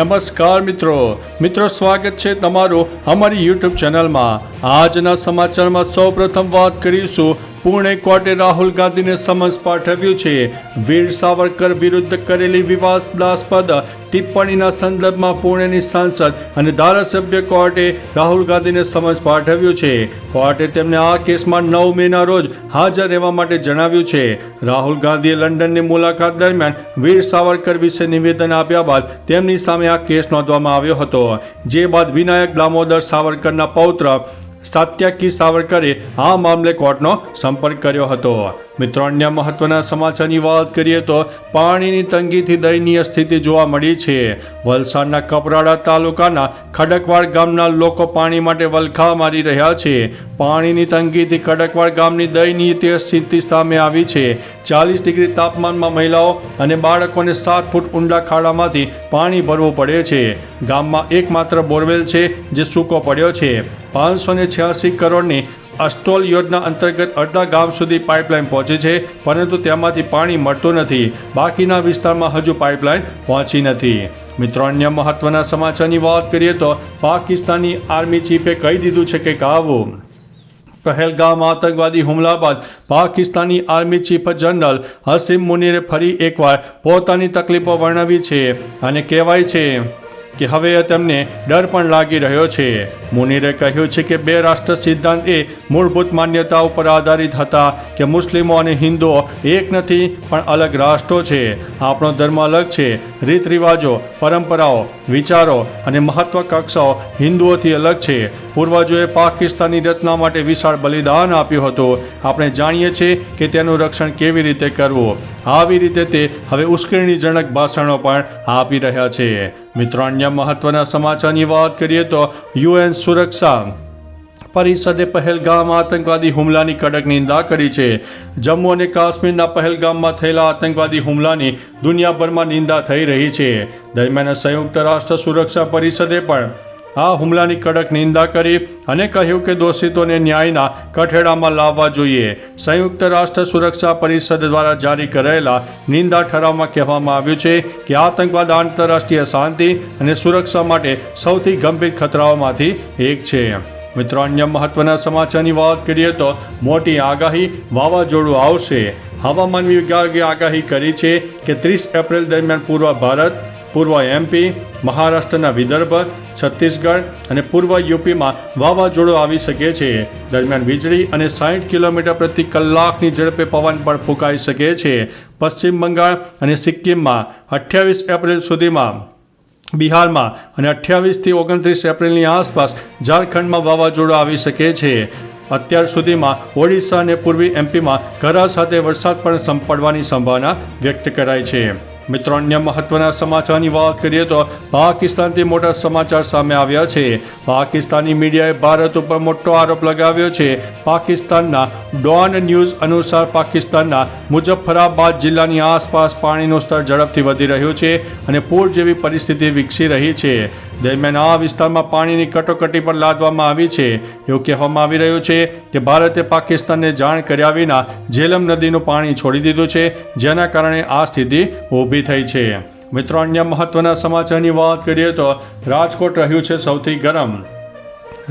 નમસ્કાર મિત્રો. મિત્રો સ્વાગત છે તમારું અમારી યુટ્યુબ ચેનલમાં. આજના સમાચારમાં સૌપ્રથમ વાત કરીશું પુણે કોર્ટે રાહુલ ગાંધીને સમન્સ પાઠવ્યું છે. વીર સાવરકર વિરુદ્ધ કરેલી વિવાદાસ્પદ ટિપ્પણીના સંદર્ભમાં પુણેની સાંસદ અને ધારાસભ્ય કોર્ટે રાહુલ ગાંધીને સમન્સ પાઠવ્યું છે. કોર્ટે તેમને આ કેસમાં નવ મેના રોજ હાજર રહેવા માટે જણાવ્યું છે. રાહુલ ગાંધીએ લંડનની મુલાકાત દરમિયાન વીર સાવરકર વિશે નિવેદન આપ્યા બાદ તેમની સામે આ કેસ નોંધવામાં આવ્યો હતો. જે બાદ વિનાયક દામોદર સાવરકરના પૌત્ર સાત્યાકી સાવરકરે આ મામલે કોર્ટનો સંપર્ક કર્યો હતો. મિત્રો, અન્ય મહત્વના સમાચારની વાત કરીએ તો પાણીની તંગીથી દયનીય સ્થિતિ જોવા મળી છે. વલસાડના કપરાડા તાલુકાના ખડકવાડ ગામના લોકો પાણી માટે વલખા મારી રહ્યા છે. પાણીની તંગીથી ખડકવાડ ગામની દયનીય સ્થિતિ સામે આવી છે. ચાલીસ ડિગ્રી તાપમાનમાં મહિલાઓ અને બાળકોને સાત ફૂટ ઊંડા ખાડામાંથી પાણી ભરવું પડે છે. ગામમાં એકમાત્ર બોરવેલ છે જે સૂકો પડ્યો છે. પાંચસો ને છ્યાસી કરોડની અસ્ટોલ યોજના અંતર્ગત અડધા ગામ સુધી પાઇપલાઇન પહોંચે છે, પરંતુ તેમાંથી પાણી મળતું નથી. બાકીના વિસ્તારમાં હજુ પાઇપલાઇન પહોંચી નથી. મિત્રો, અન્ય મહત્વના સમાચારની વાત કરીએ તો પાકિસ્તાની આર્મી ચીફે કહી દીધું છે કે આવું પહેલગામ આતંકવાદી હુમલા બાદ Pakistani army chief general Hasim મુનીરે ફરી એકવાર પોતાની તકલીફો વર્ણવી છે અને કહેવાય છે કે હવે તેમને ડર પણ લાગી રહ્યો છે. મુનિરે કહ્યું છે કે બે રાષ્ટ્ર સિદ્ધાંત એ મૂળભૂત માન્યતા ઉપર આધારિત હતા કે મુસ્લિમો અને હિન્દુઓ એક નથી, પણ અલગ રાષ્ટ્રો છે. આપણો ધર્મ અલગ છે. રીત રિવાજો પરંપરાઓ, વિચારો અને મહત્વકાંક્ષાઓ હિન્દુઓથી અલગ છે. પૂર્વજોએ પાકિસ્તાનની રચના માટે વિશાળ બલિદાન આપ્યું હતું. આપણે જાણીએ છીએ કે તેનું રક્ષણ કેવી રીતે કરવું? આવી રીતે તે હવે ઉશ્કેરણીજનક ભાષણો પણ આપી રહ્યા છે. મિત્રો, અન્ય મહત્વના સમાચારની વાત કરીએ તો યુએન સુરક્ષા પરિષદે પહેલગામ આતંકવાદી હુમલાની કડક નિંદા કરી છે. જમ્મુ અને કાશ્મીરના પહેલગામમાં થયેલા આતંકવાદી હુમલાની દુનિયાભરમાં નિંદા થઈ રહી છે. દરમિયાન સંયુક્ત રાષ્ટ્ર સુરક્ષા પરિષદે પણ આ હુમલાની કડક નિંદા કરી અને કહ્યું કે દોષિતોને ન્યાયના કઠેડામાં લાવવા જોઈએ. સંયુક્ત રાષ્ટ્ર સુરક્ષા પરિષદ દ્વારા જારી કરાયેલા નિંદા ઠરાવમાં કહેવામાં આવ્યું છે કે આતંકવાદ, આંતરરાષ્ટ્રીય શાંતિ અને સુરક્ષા માટે સૌથી ગંભીર ખતરાઓમાંથી એક છે. મિત્રો, અન્ય મહત્વના સમાચારની વાત કરીએ તો મોટી આગાહી વાવાઝોડું આવશે. હવામાન વિભાગે આગાહી કરી છે કે ત્રીસ એપ્રિલ દરમિયાન પૂર્વ ભારત પૂર્વ એમપી મહારાષ્ટ્રના વિદર્ભ, છત્તીસગઢ અને પૂર્વ યુપીમાં વાવાઝોડું આવી શકે છે. દરમિયાન વીજળી અને સાઠ કિલોમીટર પ્રતિ કલાકની ઝડપે પવન પણ ફૂંકાઈ શકે છે. પશ્ચિમ બંગાળ અને સિક્કિમમાં અઠ્યાવીસ એપ્રિલ સુધીમાં, બિહારમાં અને અઠ્યાવીસથી ઓગણત્રીસ એપ્રિલની આસપાસ ઝારખંડમાં વાવાઝોડું આવી શકે છે. અત્યાર સુધીમાં ઓડિશા અને પૂર્વી એમપીમાં ઘરા સાથે વરસાદ પણ સંપડવાની સંભાવના વ્યક્ત કરાઈ છે. મિત્રો, અન્ય મહત્વના સમાચારની વાત કરીએ તો પાકિસ્તાનથી મોટા સમાચાર સામે આવ્યા છે. પાકિસ્તાની મીડિયાએ ભારત ઉપર મોટો આરોપ લગાવ્યો છે. પાકિસ્તાનના ડોન ન્યૂઝ અનુસાર પાકિસ્તાનના મુઝફ્ફરાબાદ જિલ્લાની આસપાસ પાણીનું સ્તર ઝડપથી વધી રહ્યું છે અને પૂર જેવી પરિસ્થિતિ વિકસી રહી છે. દરમિયાન આ વિસ્તારમાં પાણીની કટોકટી પણ લાદવામાં આવી છે. એવું કહેવામાં આવી રહ્યું છે કે ભારતે પાકિસ્તાનને જાણ કર્યા વિના ઝેલમ નદીનું પાણી છોડી દીધું છે, જેના કારણે આ સ્થિતિ ઊભી થઈ છે. મિત્રો, અન્ય મહત્વના સમાચારની વાત કરીએ તો રાજકોટ રહ્યું છે સૌથી ગરમ.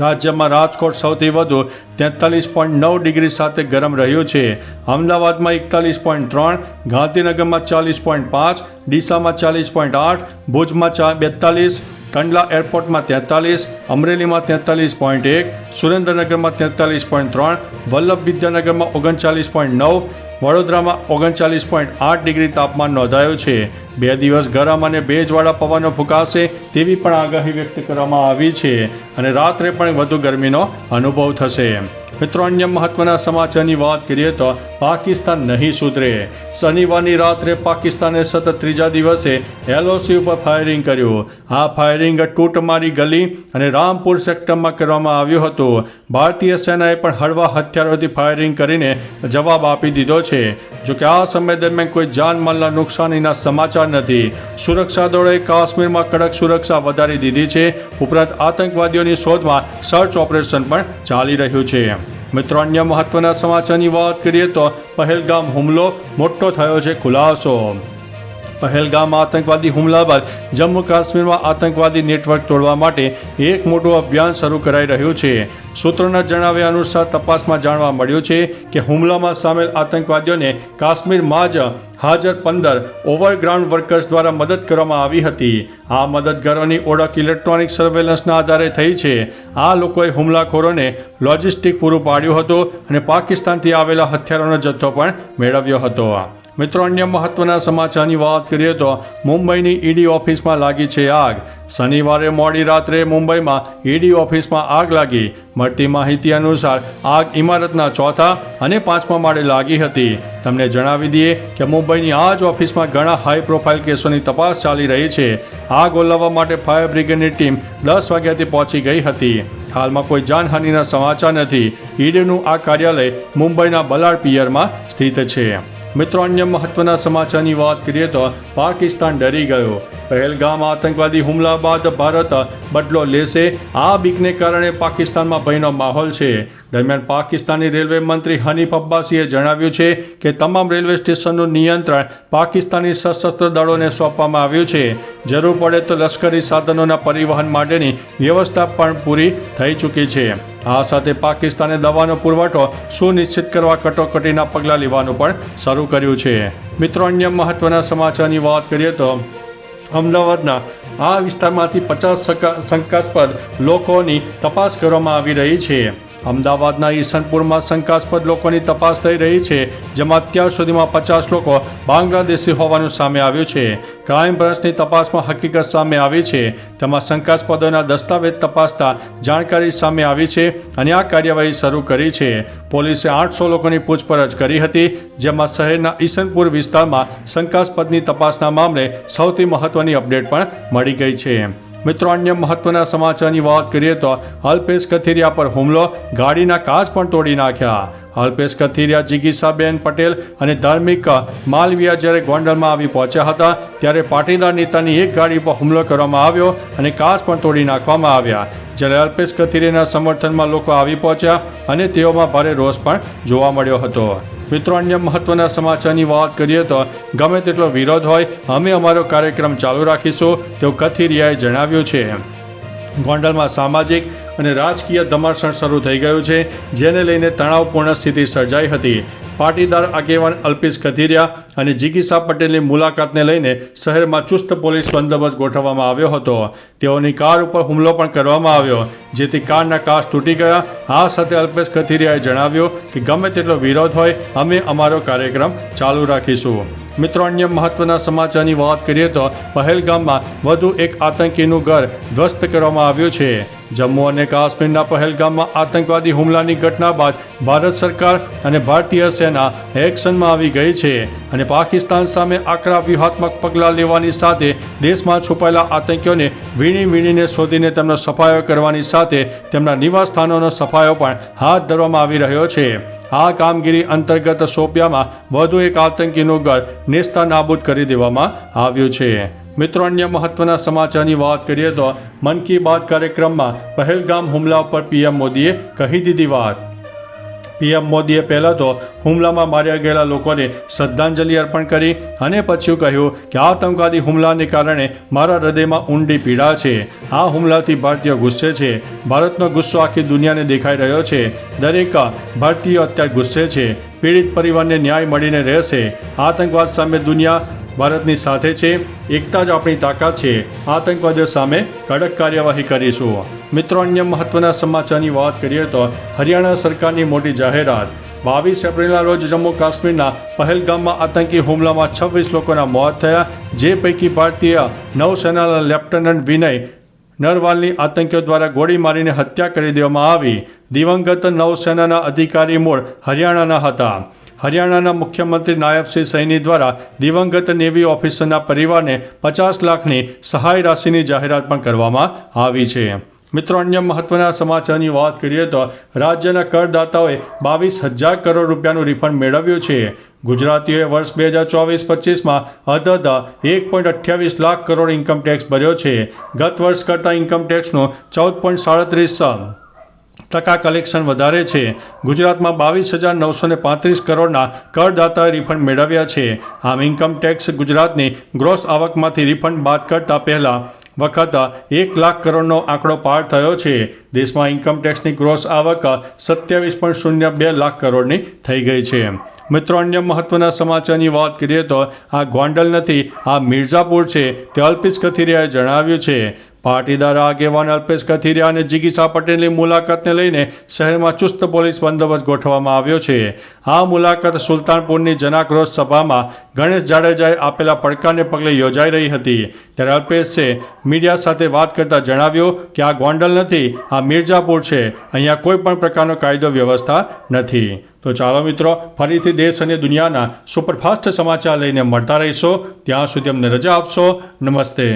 રાજ્યમાં રાજકોટ સૌથી વધુ તેતાલીસ પોઈન્ટ નવ ડિગ્રી સાથે ગરમ રહ્યું છે. અમદાવાદમાં એકતાલીસ પોઈન્ટ ત્રણ, ગાંધીનગરમાં ચાલીસ પોઈન્ટ પાંચ, ડીસામાં ચાલીસ પોઈન્ટ આઠ, ભુજમાં ચા બેતાલીસ કંડલા એરપોર્ટમાં તેતાલીસ, અમરેલીમાં તેતાલીસ પોઈન્ટ એક, સુરેન્દ્રનગરમાં તેતાલીસ પોઈન્ટ ત્રણ, વલ્લભ વિદ્યાનગરમાં ઓગણચાલીસ પોઈન્ટ નવ, વડોદરામાં ઓગણચાલીસ પોઈન્ટ આઠ ડિગ્રી તાપમાન નોંધાયું છે. બે દિવસ ગરમ અને ભેજવાળા પવનો ફૂંકાશે તેવી પણ આગાહી વ્યક્ત કરવામાં આવી છે અને રાત્રે પણ વધુ ગરમીનો અનુભવ થશે. મિત્રો, અન્ય મહત્વના સમાચારની વાત કરીએ તો પાકિસ્તાન નહીં સુધરે. શનિવારની રાત્રે પાકિસ્તાને સતત ત્રીજા દિવસે એલઓસી ઉપર ફાયરિંગ કર્યું. આ ફાયરિંગ ટૂટમારી ગલી અને રામપુર સેક્ટરમાં કરવામાં આવ્યું હતું. ભારતીય સેનાએ પણ હળવા હથિયારોથી ફાયરિંગ કરીને જવાબ આપી દીધો છે. જોકે આ સમય દરમિયાન કોઈ જાનમાલના નુકસાનીના સમાચાર નથી. સુરક્ષા દળોએ કાશ્મીરમાં કડક સુરક્ષા વધારી દીધી છે. ઉપરાંત આતંકવાદીઓની શોધમાં સર્ચ ઓપરેશન પણ ચાલી રહ્યું છે. મિત્રો અન્ય મહત્વના સમાચારની વાત કરીએ તો પહેલગામ હુમલો મોટો થયો છે ખુલાસો. પહેલગામ આતંકવાદી હુમલા બાદ જમ્મુ કાશ્મીરમાં આતંકવાદી નેટવર્ક તોડવા માટે એક મોટું અભિયાન શરૂ કરાઈ રહ્યું છે. સૂત્રોના જણાવ્યા અનુસાર તપાસમાં જાણવા મળ્યું છે કે હુમલામાં સામેલ આતંકવાદીઓને કાશ્મીરમાં જ હાજર પંદર ઓવરગ્રાઉન્ડ વર્કર્સ દ્વારા મદદ કરવામાં આવી હતી. આ મદદગારોની ઓળખ ઇલેક્ટ્રોનિક સર્વેલન્સના આધારે થઈ છે. આ લોકોએ હુમલાખોરોને લોજિસ્ટિક પૂરું પાડ્યું હતું અને પાકિસ્તાનથી આવેલા હથિયારોનો જથ્થો પણ મેળવ્યો હતો. મિત્રો, અન્ય મહત્વના સમાચારની વાત કરીએ તો મુંબઈની ઈડી ઓફિસમાં લાગી છે આગ. શનિવારે મોડી રાત્રે મુંબઈમાં ઈડી ઓફિસમાં આગ લાગી. મળતી માહિતી અનુસાર, આગ ઇમારતના ચોથા અને પાંચમા માળે લાગી હતી. તમને જણાવી દઈએ કે મુંબઈની આ જ ઓફિસમાં ઘણા હાઈ પ્રોફાઇલ કેસોની તપાસ ચાલી રહી છે. આગ ઓલવવા માટે ફાયર બ્રિગેડની ટીમ દસ વાગ્યાથી પહોંચી ગઈ હતી. હાલમાં કોઈ જાનહાનિના સમાચાર નથી. ઈડીનું આ કાર્યાલય મુંબઈના બલાડ પિયરમાં સ્થિત છે. મિત્રો, અન્ય મહત્વના સમાચારની વાત કરીએ તો પાકિસ્તાન ડરી ગયો. પહેલગામ આતંકવાદી હુમલા બાદ ભારત બદલો લેશે. આ બીકને કારણે પાકિસ્તાનમાં ભયનો માહોલ છે. દરમિયાન પાકિસ્તાની રેલવે મંત્રી હનીફ અબ્બાસીએ જણાવ્યું છે કે તમામ રેલવે સ્ટેશનનું નિયંત્રણ પાકિસ્તાની સશસ્ત્ર દળોને સોંપવામાં આવ્યું છે. જરૂર પડે તો લશ્કરી સાધનોના પરિવહન માટેની વ્યવસ્થા પણ પૂરી થઈ ચૂકી છે. આ સાથે પાકિસ્તાને દવાનો પુરવઠો સુનિશ્ચિત કરવા કટોકટીના પગલાં લેવાનું પણ શરૂ કર્યું છે. મિત્રો, અન્ય મહત્વના સમાચારની વાત કરીએ તો અમદાવાદના આ વિસ્તારમાંથી પચાસ શંકાસ્પદ લોકોની તપાસ કરવામાં આવી રહી છે. અમદાવાદના ઈસનપુરમાં શંકાસ્પદ લોકોની તપાસ થઈ રહી છે, જેમાં અત્યાર સુધીમાં પચાસ લોકો બાંગ્લાદેશી હોવાનું સામે આવ્યું છે. ક્રાઇમ બ્રાન્ચની તપાસમાં હકીકત સામે આવી છે, તેમાં શંકાસ્પદોના દસ્તાવેજ તપાસતા જાણકારી સામે આવી છે અને આ કાર્યવાહી શરૂ કરી છે. પોલીસે આઠસો લોકોની પૂછપરછ કરી હતી, જેમાં શહેરના ઈસનપુર વિસ્તારમાં શંકાસ્પદની તપાસના મામલે સૌથી મહત્વની અપડેટ પણ મળી ગઈ છે. મિત્રો, અન્ય મહત્વના સમાચારની વાત કરીએ તો અલ્પેશ કથિરિયા પર હુમલો, ગાડીના કાચ પણ તોડી નાખ્યા. અલ્પેશ કથિરિયા, જિગીસાબેન પટેલ અને ધાર્મિક માલવિયા જ્યારે ગોંડલમાં આવી પહોંચ્યા હતા, ત્યારે પાટીદાર નેતાની એક ગાડી પર હુમલો કરવામાં આવ્યો અને કાચ પણ તોડી નાખવામાં આવ્યા. જ્યારે અલ્પેશ કથિરિયાના સમર્થનમાં લોકો આવી પહોંચ્યા અને તેઓમાં ભારે રોષ પણ જોવા મળ્યો હતો. મિત્રો, અન્ય મહત્વના સમાચારની વાત કરીએ તો ગમે તેટલો વિરોધ હોય, અમે અમારો કાર્યક્રમ ચાલુ રાખીશું, તેવું કથિરિયાએ જણાવ્યું છે. ગોંડલમાં સામાજિક અને રાજકીય ધમાસણ શરૂ થઈ ગયું છે, જેને લઈને તણાવપૂર્ણ સ્થિતિ સર્જાઈ હતી. પાટીદાર આગેવાન અલ્પેશ કથિરિયા અને જિગીસા પટેલની મુલાકાતને લઈને શહેરમાં ચુસ્ત પોલીસ બંદોબસ્ત ગોઠવવામાં આવ્યો હતો. તેઓની કાર ઉપર હુમલો પણ કરવામાં આવ્યો, જેથી કારના કાચ તૂટી ગયા. આ સાથે અલ્પેશ કથિરિયાએ જણાવ્યું કે ગમે તેટલો વિરોધ હોય, અમે અમારો કાર્યક્રમ ચાલુ રાખીશું. મિત્રો, અન્ય મહત્વના સમાચારની વાત કરીએ તો પહેલગામમાં વધુ એક આતંકીનું ઘર ધ્વસ્ત કરવામાં આવ્યું છે. જમ્મુ અને કાશ્મીરના પહેલગામમાં આતંકવાદી હુમલાની ઘટના બાદ ભારત સરકાર અને ભારતીય સેના એક્શનમાં આવી ગઈ છે અને પાકિસ્તાન સામે આકરા વ્યૂહાત્મક પગલાં લેવાની સાથે દેશમાં છુપાયેલા આતંકીઓને વીણી વીણીને શોધીને તેમનો સફાયો કરવાની સાથે તેમના નિવાસ સ્થાનોનો સફાયો પણ હાથ ધરવામાં આવી રહ્યો છે. આ કામગીરી અંતર્ગત સોપિયામાં વધુ એક આતંકીનું ઘર નેસ્તા નાબૂદ કરી દેવામાં આવ્યું છે. મિત્રો, અન્ય મહત્વના સમાચારની વાત કરીએ તો મન કી બાત કાર્યક્રમમાં પહેલગામ હુમલા પર પીએમ મોદીએ કહી દીધી વાત. પીએમ મોદીએ પહેલાં તો હુમલામાં માર્યા ગયેલા લોકોને શ્રદ્ધાંજલિ અર્પણ કરી અને પછી કહ્યું કે આતંકવાદી હુમલાને કારણે મારા હૃદયમાં ઊંડી પીડા છે. આ હુમલાથી ભારતીય ગુસ્સે છે. ભારતનો ગુસ્સો આખી દુનિયાને દેખાઈ રહ્યો છે. દરેક ભારતીય અત્યારે ગુસ્સે છે. પીડિત પરિવારને ન્યાય મળીને રહેશે. આતંકવાદ સામે દુનિયા ભારતની સાથે છે, એકતા જ આપણી તાકાત છે. આતંકવાદીઓ સામે કડક કાર્યવાહી કરીશું. મિત્રો, અન્ય મહત્વના સમાચારની વાત કરીએ તો હરિયાણા સરકારની મોટી જાહેરાત. બાવીસ એપ્રિલના રોજ જમ્મુ કાશ્મીરના પહેલગામમાં આતંકી હુમલામાં છવ્વીસ લોકોના મોત થયા, જે પૈકી ભારતીય નૌસેનાના લેફ્ટનન્ટ વિનય નરવાલની આતંકીઓ દ્વારા ગોળી મારીને હત્યા કરી દેવામાં આવી. દિવંગત નૌસેનાના અધિકારી મૂળ હરિયાણાના હતા. હરિયાણાના મુખ્યમંત્રી નાયબસિંહ સૈની દ્વારા દિવંગત નેવી ઓફિસરના પરિવારને પચાસ લાખની સહાય રાશિની જાહેરાત પણ કરવામાં આવી છે. મિત્રો, અન્ય મહત્વના સમાચારની વાત કરીએ તો રાજ્યના કરદાતાઓએ બાવીસ હજાર કરોડ રૂપિયાનું રિફંડ મેળવ્યું છે. ગુજરાતીઓએ વર્ષ બે હજાર ચોવીસ પચીસમાં અધધ એક પોઈન્ટ અઠ્યાવીસ લાખ કરોડ ઇન્કમ ટેક્સ ભર્યો છે. ગત વર્ષ કરતાં ઇન્કમ ટેક્સનો ચૌદ પોઈન્ટ સાડત્રીસ ટકા કલેક્શન વધારે છે. ગુજરાતમાં બાવીસ હજાર નવસો પાંત્રીસ કરોડના કરદાતાએ રિફંડ મેળવ્યા છે. આમ ઇન્કમ ટેક્સ ગુજરાતની ગ્રોસ આવકમાંથી રિફંડ બાદ કરતાં પહેલાં વખત એક લાખ કરોડનો આંકડો પાર થયો છે. દેશમાં ઇન્કમ ટેક્સની ગ્રોસ આવક સત્યાવીસ પોઈન્ટ શૂન્ય બે લાખ કરોડની થઈ ગઈ છે. મિત્રો, અન્ય મહત્વના સમાચારની વાત કરીએ તો આ ગોંડલ નથી આ મિર્ઝાપુર છે તે અલ્પિશ કથિરિયાએ જણાવ્યું છે. પાટીદાર આગેવાન અલ્પેશ કથિરિયા અને જિગીસા પટેલની મુલાકાતને લઈને શહેરમાં ચુસ્ત પોલીસ બંદોબસ્ત ગોઠવવામાં આવ્યો છે. આ મુલાકાત સુલતાનપુરની જનાક્રોશ સભામાં ગણેશ જાડેજાએ આપેલા પડકારને પગલે યોજાઈ રહી હતી. ત્યારે અલ્પેશે મીડિયા સાથે વાત કરતાં જણાવ્યું કે આ ગોંડલ નથી, આ મિર્ઝાપુર છે. અહીંયા કોઈ પણ પ્રકારનો કાયદો વ્યવસ્થા નથી. તો ચાલો મિત્રો, ફરીથી દેશ અને દુનિયાના સુપરફાસ્ટ સમાચાર લઈને મળતા રહીશો. ત્યાં સુધી અમને રજા આપશો. નમસ્તે.